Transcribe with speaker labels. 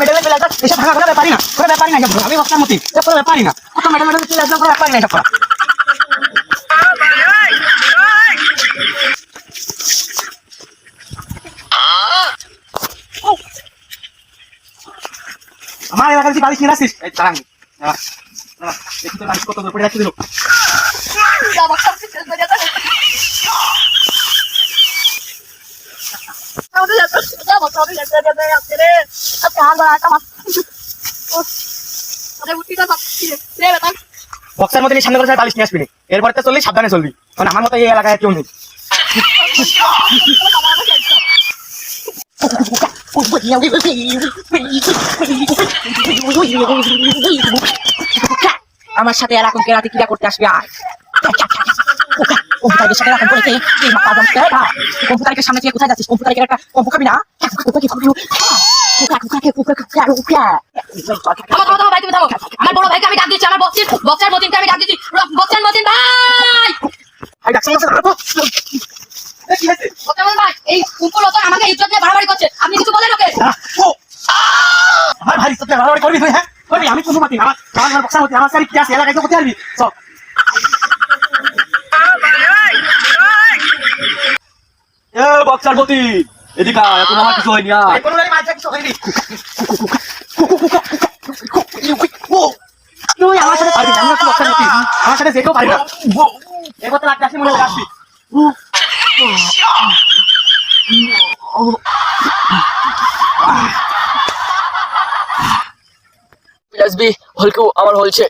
Speaker 1: মেডেলের প্লেয়ার এসব ভাঙা কোনো ব্যাপারই না কোনো ব্যাপারই না আমি বক্সার মতি এসব কোনো না কত মেডেল মেডেল প্লেয়ার কোনো ব্যাপারই না করা। আমার এলাকার যে বালিশ নিয়ে আসিস এই দাঁড়ান দাঁড়া, দাঁড়া, দেখি তোর বালিশ কত পড়ে দিল বক্সের সামনে করে নিয়ে আসবি তো চললি, সাবধানে চলবি। কারণ আমার মতো এই এলাকায় কেউ নেই।
Speaker 2: আমার সাথে এরকম কেরাতে ক্রিয়া করতে আসবে, আয়। কম্পিউটারের সাথে এরকম করেছে এই মাথা জমতে না কম্পিউটারের সামনে থেকে কোথায় যাচ্ছিস কম্পিউটারের একটা কম্পু খাবি না
Speaker 3: থামো থামো থামো ভাই তুমি থামো আমার বড় ভাইকে আমি ডাক দিচ্ছি আমার বক্সের বক্সের মতিনকে আমি ডাক দিচ্ছি বক্সের মতিন ভাই
Speaker 1: ভাই ডাকছে হচ্ছে দাঁড়াবো। এ, কি হয়েছে?
Speaker 3: বক্সের মতিন ভাই এই কুকুর আমাকে ইজ্জত নিয়ে বাড়াবাড়ি করছে আপনি কিছু বলেন ওকে
Speaker 1: দাঁড়া। ও! আমার ভাই ইজ্জত নিয়ে বাড়াবাড়ি করবি তুই, হ্যাঁ? করবি, আমি কোনো মাতি। আমার আমার বক্সার মতি, আমার সারি কি আছে, এলাকায় কোথায় আসবি? চল।
Speaker 4: এ এদিকে এখন আমার কিছু হয়নি আয়।
Speaker 1: এই কোনো গাড়ি মাঝে কিছু হয়নি। তুই আমার সাথে পারবি না, আমি হচ্ছি আমার সাথে যে পারবি না। এ করতে লাগতে আসবি, মনে আসবি।
Speaker 2: আসবি আমার হলছে